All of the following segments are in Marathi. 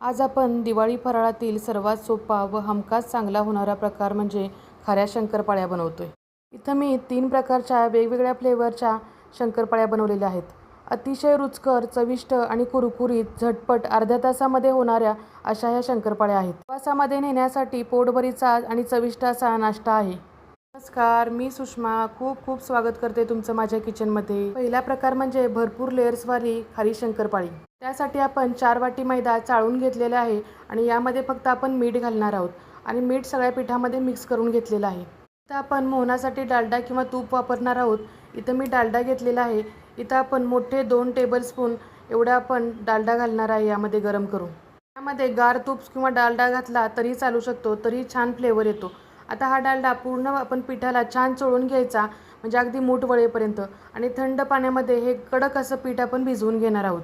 आज आपण दिवाळी फराळातील सर्वात सोपा व हमखास चांगला होणारा प्रकार म्हणजे खाऱ्या शंकरपाळ्या बनवतो आहे इथं मी तीन प्रकारच्या वेगवेगळ्या फ्लेवरच्या शंकरपाळ्या बनवलेल्या आहेत. अतिशय रुचकर चविष्ट आणि कुरकुरीत झटपट अर्ध्या तासामध्ये होणाऱ्या अशा ह्या शंकरपाळ्या आहेत. प्रवासामध्ये नेण्यासाठी पोटभरीचा आणि चविष्ट असा नाश्ता आहे. नमस्कार मी सुषमा. खूप खूप स्वागत करते तुमचं माझ्या किचनमध्ये पहिला प्रकार म्हणजे भरपूर लेअर्सवाली खारी शंकरपाळी. त्यासाठी आपण चार वाटी मैदा चाळून घेतलेला आहे आणि यामध्ये फक्त आपण मीठ घालणार आहोत आणि मीठ सगळ्या पिठामध्ये मिक्स करून घेतलेलं आहे. इथं आपण मोहनासाठी डालडा किंवा तूप वापरणार आहोत. इथं मी डालडा घेतलेला आहे. इथं आपण मोठे दोन टेबलस्पून एवढा आपण डालडा घालणार आहे यामध्ये गरम करून. यामध्ये गार तूप किंवा डालडा घातला तरी चालू शकतो तरी छान फ्लेवर येतो. आता हा डालडा पूर्ण आपण पिठाला छान चोळून घ्यायचा म्हणजे अगदी मूठ वळेपर्यंत. आणि थंड पाण्यामध्ये हे कडक असं पीठ आपण भिजवून घेणार आहोत.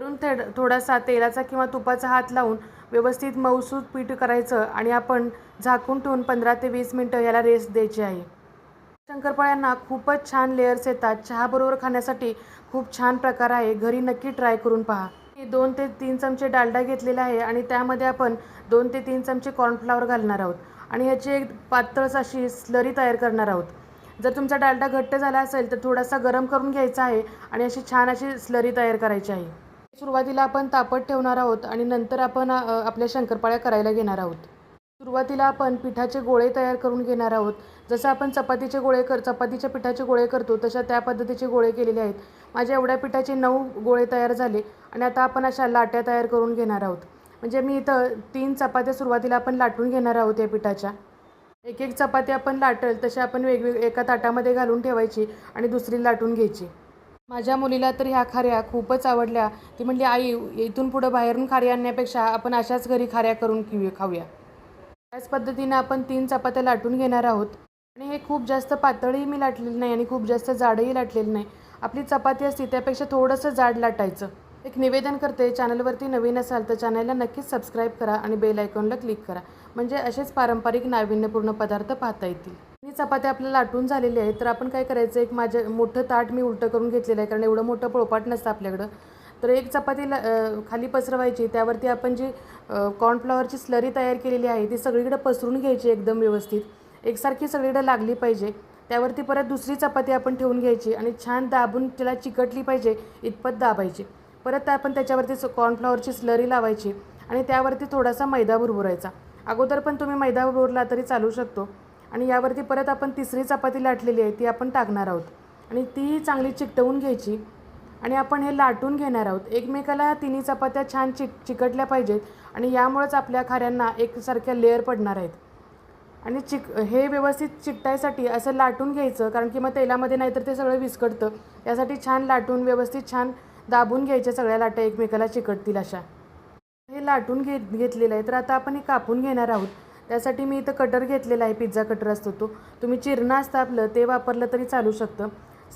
वरून थेड थोडासा तेलाचा किंवा तुपाचा हात लावून व्यवस्थित मऊसूत पीठ करायचं आणि आपण झाकून ठेवून पंधरा ते वीस मिनटं याला रेस्ट द्यायची आहे. शंकरपाळ्यांना खूपच छान लेअर्स येतात. चहाबरोबर खाण्यासाठी खूप छान प्रकार आहे. घरी नक्की ट्राय करून पहा. मी दोन ते तीन चमचे डालडा घेतलेला आहे आणि त्यामध्ये आपण दोन ते तीन चमचे कॉर्नफ्लॉवर घालणार आहोत आणि ह्याची एक पातळच अशी स्लरी तयार करणार आहोत. जर तुमचा डालडा घट्ट झाला असेल तर थोडासा गरम करून घ्यायचा आहे आणि अशी छान अशी स्लरी तयार करायची आहे. सुरुवातीला आपण तापत ठेवणार आहोत आणि नंतर आपण आपल्या शंकरपाळ्या करायला घेणार आहोत. सुरुवातीला आपण पिठाचे गोळे तयार करून घेणार आहोत. जसं आपण चपातीचे गोळे कर चपातीच्या पिठाचे गोळे करतो तशा त्या पद्धतीचे गोळे केलेले आहेत. माझ्या एवढ्या पिठाचे नऊ गोळे तयार झाले आणि आता आपण अशा लाट्या तयार करून घेणार आहोत. म्हणजे मी इथं तीन चपात्या सुरुवातीला आपण लाटून घेणार आहोत या पिठाच्या. एक एक चपाती आपण लाटल तशा आपण वेगवेगळ्या एका ताटामध्ये घालून ठेवायची आणि दुसरी लाटून घ्यायची. माझ्या मुलीला तर ह्या खाऱ्या खूपच आवडल्या. ती म्हणली आई इथून पुढं बाहेरून खाऱ्या आणण्यापेक्षा आपण अशाच घरी खाऱ्या करून घेऊ खाऊया. त्याच पद्धतीनं आपण तीन चपात्या लाटून घेणार आहोत. आणि हे खूप जास्त पातळही मी लाटलेलं नाही आणि खूप जास्त जाडही लाटलेलं नाही. आपली चपाती असते त्यापेक्षा थोडंसं जाड लाटायचं. एक निवेदन करते चॅनलवरती नवीन असाल तर चॅनलला नक्कीच सबस्क्राईब करा आणि बेल आयकॉनला क्लिक करा. म्हणजे असेच पारंपरिक नाविन्यपूर्ण पदार्थ पाहता येतील. ही चपात्या आपल्याला लाटून झालेली आहेत. तर आपण काय करायचं एक माझं मोठं ताट मी उलटं करून घेतलेलं आहे कारण एवढं मोठं पोळपाट नसतं आपल्याकडं. तर एक चपाती ला खाली पसरवायची त्यावरती आपण जी कॉर्नफ्लॉवरची स्लरी तयार केलेली आहे ती सगळीकडे पसरून घ्यायची एकदम व्यवस्थित. एकसारखी सगळीकडे लागली पाहिजे. त्यावरती परत दुसरी चपाती आपण ठेवून घ्यायची आणि छान दाबून तिला चिकटली पाहिजे इतपत दाबायची. परत आपण त्याच्यावरती कॉर्नफ्लॉवरची स्लरी लावायची आणि त्यावरती थोडासा मैदा भुरभुरायचा. अगोदर पण तुम्ही मैदा भुरभुरला तरी चालू शकतो. आणि यावरती परत आपण तिसरी चपाती लाटलेली आहे ती आपण टाकणार आहोत. आणि ती चांगली चिकटवून घ्यायची. आणि आपण हे लाटून घेणार आहोत. एकमेकाला तिन्ही चपात्या छान चिक चिकटल्या पाहिजेत आणि यामुळेच आपल्या खाऱ्यांना एकसारख्या लेअर पडणार आहेत. आणि चिक हे व्यवस्थित चिकटायसाठी असं लाटून घ्यायचं कारण की मग तेलामध्ये नाहीतर ते सगळं विस्कटतं. यासाठी छान लाटून व्यवस्थित छान दाबून घ्यायच्या सगळ्या लाटा एकमेकाला चिकटतील अशा. हे लाटून घे घेतलेलं आहे. तर आता आपण हे कापून घेणार आहोत. त्यासाठी मी इथं कटर घेतलेला आहे पिझ्झा कटर असतो तो. तुम्ही चिरणं असतं आपलं ते वापरलं तरी चालू शकतं.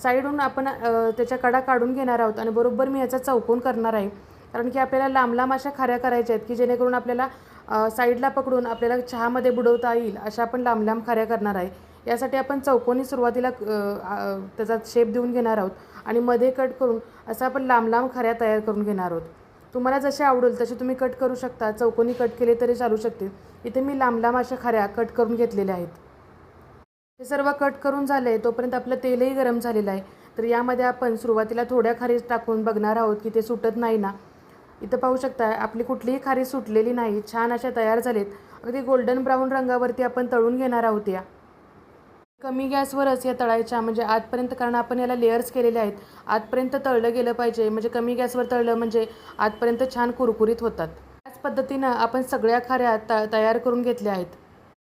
साईडहून आपण त्याच्या कडा काढून घेणार आहोत आणि बरोबर मी याचा चौकोन करणार आहे. कारण की आपल्याला लांब लांब अशा खाऱ्या करायच्या आहेत की जेणेकरून आपल्याला साईडला पकडून आपल्याला चहामध्ये बुडवता येईल अशा आपण लांब लांब खाऱ्या करणार आहे. यासाठी आपण चौकोनी सुरुवातीला त्याचा शेप देऊन घेणार आहोत आणि मध्ये कट करून असं आपण लांब लांब खाऱ्या तयार करून घेणार आहोत. तुम्हाला जसे आवडेल तसे तुम्ही कट करू शकता. चौकोनी कट केले तरी चालू शकते इथे मी लांब लांब अशा खाऱ्या कट करून घेतलेल्या आहेत. हे सर्व कट करून झालं आहे तोपर्यंत आपलं तेलही गरम झालेलं आहे. तर यामध्ये आपण सुरुवातीला थोड्या खारी टाकून बघणार आहोत की ते सुटत नाही ना. इथं पाहू शकता आपली कुठलीही खारी सुटलेली नाही. छान अशा तयार झालेत. अगदी गोल्डन ब्राऊन रंगावरती आपण तळून घेणार आहोत या. कमी गॅसवरच या तळायच्या म्हणजे आतपर्यंत कारण आपण याला लेअर्स केलेले आहेत. आतपर्यंत तळलं गेलं पाहिजे म्हणजे कमी गॅसवर तळलं म्हणजे आतपर्यंत छान कुरकुरीत होतात. त्याच पद्धतीनं आपण सगळ्या खाऱ्या त तयार करून घेतल्या आहेत.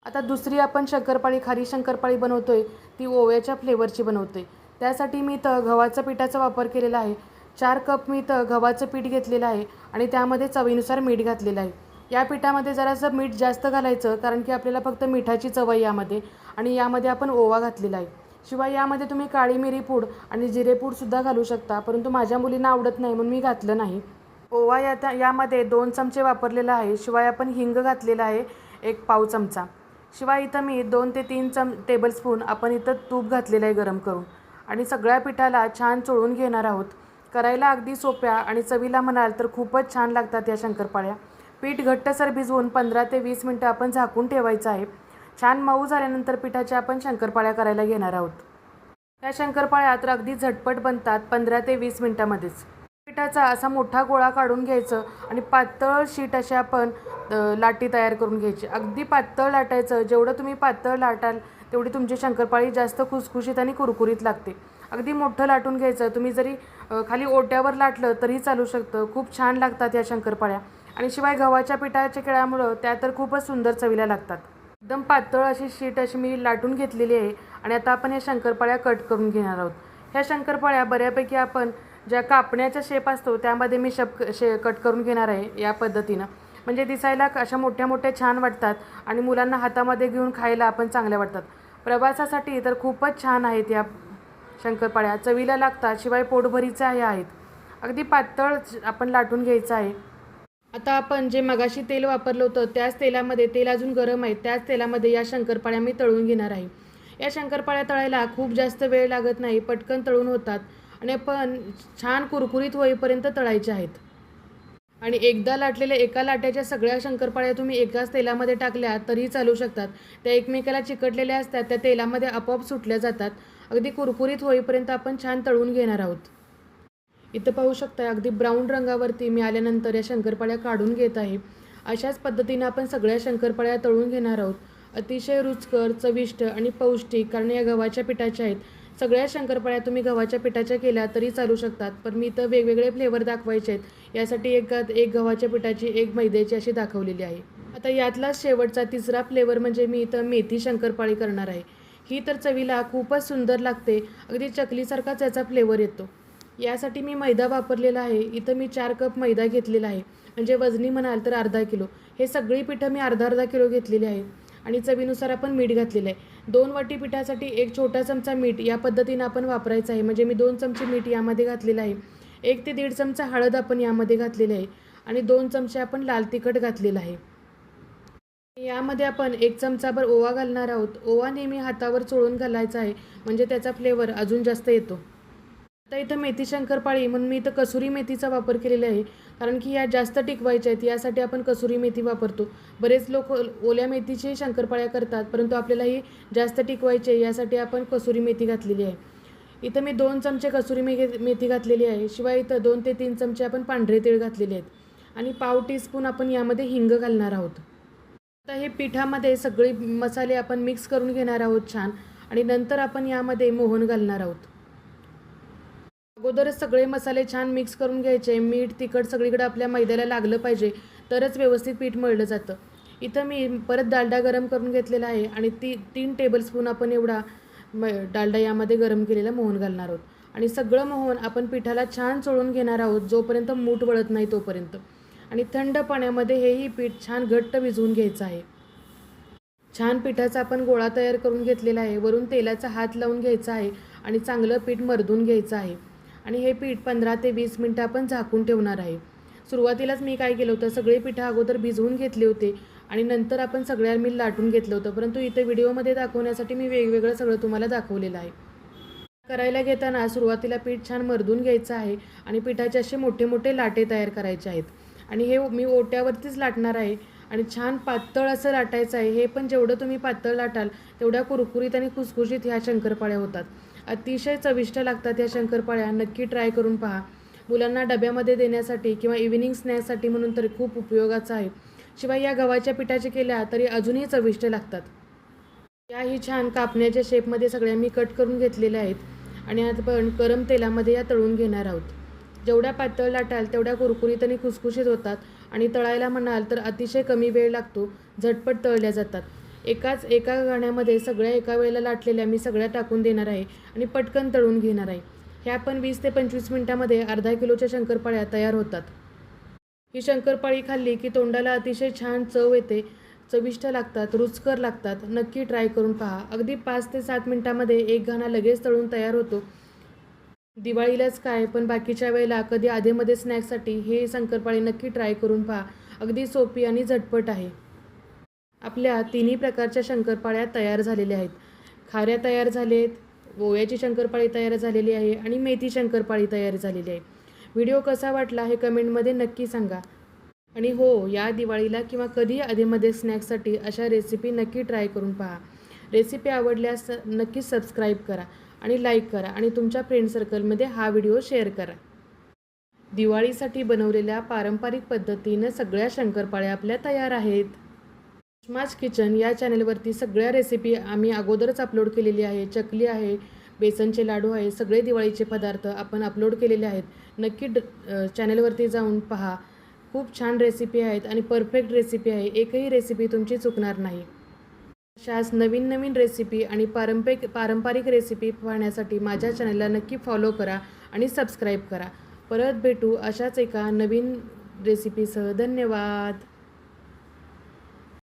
आता दुसरी आपण शंकरपाळी खारी शंकरपाळी बनवतोय ती ओव्याच्या फ्लेवरची बनवतोय. त्यासाठी मी इथं गव्हाच्या पिठाचा वापर केलेला आहे. चार कप मी इथं गव्हाचं पीठ घेतलेलं आहे आणि त्यामध्ये चवीनुसार मीठ घातलेलं आहे. या पिठामध्ये जरासं मीठ जास्त घालायचं कारण की आपल्याला फक्त मिठाची चव आहे यामध्ये आणि यामध्ये आपण ओवा घातलेला आहे. शिवाय यामध्ये तुम्ही काळी मिरी पूड आणि जिरेपूडसुद्धा घालू शकता परंतु माझ्या मुलींना आवडत नाही म्हणून मी घातलं नाही. ओवा या त्या- यामध्ये दोन चमचे वापरलेला आहे शिवाय आपण हिंग घातलेला आहे एक पाव चमचा. शिवाय इथं मी दोन ते तीन चम टेबलस्पून आपण इथं तूप घातलेलं आहे गरम करून. आणि सगळ्या पिठाला छान चोळून घेणार आहोत. करायला अगदी सोप्या आणि चवीला म्हणाल तर खूपच छान लागतात या शंकरपाळ्या. पीठ घट्टसर भिजवून पंधरा ते वीस मिनटं आपण झाकून ठेवायचं आहे. छान मऊ झाल्यानंतर पिठाच्या आपण शंकरपाळ्या करायला घेणार आहोत. त्या शंकरपाळ्या तर अगदी झटपट बनतात पंधरा ते वीस मिनटामध्येच. पिठाचा असा मोठा गोळा काढून घ्यायचं आणि पातळ शीट असे आपण लाटी तयार करून घ्यायची. अगदी पातळ लाटायचं. जेवढं तुम्ही पातळ लाटाल तेवढी तुमची शंकरपाळी जास्त खुसखुशीत आणि कुरकुरीत लागते. अगदी मोठं लाटून घ्यायचं. तुम्ही जरी खाली ओट्यावर लाटलं तरी चालू शकतं. खूप छान लागतात या शंकरपाळ्या. आणि शिवाय गव्हाच्या पिठाच्या केळ्यामुळं त्या तर खूपच सुंदर चवीला लागतात. एकदम पातळ अशी शीट अशी मी लाटून घेतलेली आहे आणि आता आपण या शंकरपाळ्या कट करून घेणार आहोत. ह्या शंकरपाळ्या बऱ्यापैकी आपण ज्या कापण्याचा शेप असतो त्यामध्ये मी शप शे कट करून घेणार आहे या पद्धतीनं. म्हणजे दिसायला अशा मोठ्या मोठ्या छान वाटतात आणि मुलांना हातामध्ये घेऊन खायला आपण चांगल्या वाटतात. प्रवासासाठी तर खूपच छान आहेत या शंकरपाळ्या. चवीला लागतात शिवाय पोटभरीचं ह्या आहेत. अगदी पातळ आपण लाटून घ्यायचं आहे. आता आपण जे मगाशी तेल वापरलं होतं त्याच तेलामध्ये तेल अजून गरम आहे त्याच तेलामध्ये या शंकरपाळ्या मी तळून घेणार आहे. या शंकरपाळ्या तळायला खूप जास्त वेळ लागत नाही पटकन तळून होतात आणि पण छान कुरकुरीत होईपर्यंत तळायचे आहेत. आणि एकदा लाटलेल्या एका लाट्याच्या सगळ्या शंकरपाळ्या तुम्ही एकाच तेलामध्ये टाकल्या तरीही चालू शकतात. त्या एकमेकाला चिकटलेल्या असतात त्या तेलामध्ये आपोआप सुटल्या जातात. अगदी कुरकुरीत होईपर्यंत आपण छान तळून घेणार आहोत. इथं पाहू शकता अगदी ब्राऊन रंगावरती मी आल्यानंतर या शंकरपाळ्या काढून घेत आहे. अशाच पद्धतीनं आपण सगळ्या शंकरपाळ्या तळून घेणार आहोत. अतिशय रुचकर चविष्ट आणि पौष्टिक कारण या गव्हाच्या पिठाच्या आहेत. सगळ्या शंकरपाळ्या तुम्ही गव्हाच्या पिठाच्या केल्या तरी चालू शकतात पण मी इथं वेगवेगळे फ्लेवर दाखवायचे आहेत. यासाठी एक एक गव्हाच्या पिठाची एक मैद्याची अशी दाखवलेली आहे. आता यातलाच शेवटचा तिसरा फ्लेवर म्हणजे मी इथं मेथी शंकरपाळी करणार आहे. ही तर चवीला खूपच सुंदर लागते. अगदी चकलीसारखाच याचा फ्लेवर येतो. यासाठी मी मैदा वापरलेला आहे. इथं मी चार कप मैदा घेतलेला आहे. म्हणजे वजनी म्हणाल तर अर्धा किलो. हे सगळी पिठं मी अर्धा अर्धा किलो घेतलेली आहे. आणि चवीनुसार आपण मीठ घातलेलं आहे. दोन वाटी पिठासाठी एक छोटा चमचा मीठ या पद्धतीनं आपण वापरायचं आहे. म्हणजे मी दोन चमचे मीठ यामध्ये घातलेलं आहे. एक ते दीड चमचा हळद आपण यामध्ये घातलेली आहे. आणि दोन चमचे आपण लाल तिखट घातलेलं आहे. यामध्ये आपण एक चमचाभर ओवा घालणार आहोत. ओवा नेहमी हातावर चोळून घालायचा आहे. म्हणजे त्याचा फ्लेवर अजून जास्त येतो. आता इथं मेथी शंकरपाळी म्हणून मी इथं कसुरी मेथीचा वापर केलेला आहे. कारण की या जास्त टिकवायच्या आहेत यासाठी आपण कसुरी मेथी वापरतो. बरेच लोक ओल्या मेथीची शंकरपाळ्या करतात परंतु आपल्याला ही जास्त टिकवायची आहे यासाठी आपण कसुरी मेथी घातलेली आहे. इथं मी दोन चमचे कसुरी मे मेथी घातलेली आहे. शिवाय इथं दोन ते तीन चमचे आपण पांढरे तीळ घातलेले आहेत. आणि पाव टीस्पून आपण यामध्ये हिंग घालणार आहोत. आता हे पिठामध्ये सगळे मसाले आपण मिक्स करून घेणार आहोत छान. आणि नंतर आपण यामध्ये मोहन घालणार आहोत. अगोदरच सगळे मसाले छान मिक्स करून घ्यायचे. मीठ तिखट सगळीकडे आपल्या मैद्याला लागलं पाहिजे. तरच व्यवस्थित पीठ मळलं जातं. इथं मी परत डालडा गरम करून घेतलेला आहे आणि ती तीन टेबलस्पून आपण एवढा म डालडा यामध्ये गरम केलेला मोहन घालणार आहोत. आणि सगळं मोहन आपण पिठाला छान चोळून घेणार आहोत जोपर्यंत मूठ वळत नाही तोपर्यंत. आणि थंड पाण्यामध्ये हेही पीठ छान घट्ट भिजवून घ्यायचं आहे. छान पिठाचा आपण गोळा तयार करून घेतलेला आहे. वरून तेलाचा हात लावून घ्यायचा आहे आणि चांगलं पीठ मरदून घ्यायचं आहे. आणि हे पीठ पंधरा ते वीस मिनटं आपण झाकून ठेवणार आहे. सुरुवातीलाच मी काय केलं होतं सगळे पिठं अगोदर भिजवून घेतले होते आणि नंतर आपण सगळ्या मी लाटून घेतलं होतं. परंतु इथे व्हिडिओमध्ये दाखवण्यासाठी मी वेगवेगळं सगळं तुम्हाला दाखवलेलं आहे. करायला घेताना सुरुवातीला पीठ छान मर्दून घ्यायचं आहे आणि पिठाचे असे मोठे मोठे लाटे तयार करायचे आहेत. आणि हे मी ओट्यावरतीच लाटणार आहे आणि छान पातळ असं लाटायचं आहे. हे पण जेवढं तुम्ही पातळ लाटाल तेवढ्या कुरकुरीत आणि खुसखुशीत ह्या शंकरपाळ्या होतात. अतिशय चविष्ट लागतात ह्या शंकरपाळ्या. नक्की ट्राय करून पहा. मुलांना डब्यामध्ये देण्यासाठी किंवा इव्हिनिंग स्नॅक्ससाठी म्हणून तरी खूप उपयोगाचं आहे. शिवाय या गव्हाच्या पिठाच्या केल्या तरी अजूनही चविष्ट लागतात. याही छान कापण्याच्या शेपमध्ये सगळ्या मी कट करून घेतलेल्या आहेत. आणि आपण गरम तेलामध्ये या तळून घेणार आहोत. जेवढ्या पातळ लाटाल तेवढ्या कुरकुरीत आणि खुसखुशीत होतात. आणि तळायला म्हणाल तर अतिशय कमी वेळ लागतो. झटपट तळल्या जातात. एकाच एका गाण्यामध्ये सगळ्या एका वेळेला लाटलेल्या मी सगळ्या टाकून देणार आहे आणि पटकन तळून घेणार आहे. ह्या पण वीस ते पंचवीस मिनटामध्ये अर्धा किलोच्या शंकरपाळ्या तयार होतात. ही शंकरपाळी खाल्ली की तोंडाला अतिशय छान चव येते. चविष्ट लागतात रुचकर लागतात. नक्की ट्राय करून पहा. अगदी पाच ते सात मिनटामध्ये एक घाणा लगेच तळून तयार होतो. दिवाळीलाच काय पण बाकीच्या वेळेला कधी आधेमध्ये स्नॅक्ससाठी हे शंकरपाळी नक्की ट्राय करून पहा. अगदी सोपी आणि झटपट आहे. आपल्या तिन्ही प्रकारच्या शंकरपाळ्या तयार झालेल्या आहेत. खाऱ्या तयार झालेत ओव्याची शंकरपाळी तयार झालेली आहे आणि मेथी शंकरपाळी तयार झालेली आहे. व्हिडिओ कसा वाटला हे कमेंटमध्ये नक्की सांगा. आणि हो या दिवाळीला किंवा कधी अधेमध्ये स्नॅक्ससाठी अशा रेसिपी नक्की ट्राय करून पहा. रेसिपी आवडल्यास नक्की सबस्क्राईब करा आणि लाईक करा आणि तुमच्या फ्रेंड सर्कलमध्ये हा व्हिडिओ शेअर करा. दिवाळीसाठी बनवलेल्या पारंपरिक पद्धतीनं सगळ्या शंकरपाळ्या आपल्या तयार आहेत. सुषमाज किचन या चॅनलवरती सगळ्या रेसिपी आम्ही अगोदरच अपलोड केलेली आहे. चकली आहे बेसनचे लाडू आहे सगळे दिवाळीचे पदार्थ आपण अपलोड केलेले आहेत. नक्की ड चॅनलवरती जाऊन पहा. खूप छान रेसिपी आहेत आणि परफेक्ट रेसिपी आहे. एकही रेसिपी तुमची चुकणार नाही. अशाच नवीन नवीन रेसिपी आणि पारंपरिक पारंपरिक रेसिपी पाहण्यासाठी माझ्या चॅनलला नक्की फॉलो करा आणि सबस्क्राईब करा. परत भेटू अशाच एका नवीन रेसिपीसह धन्यवाद.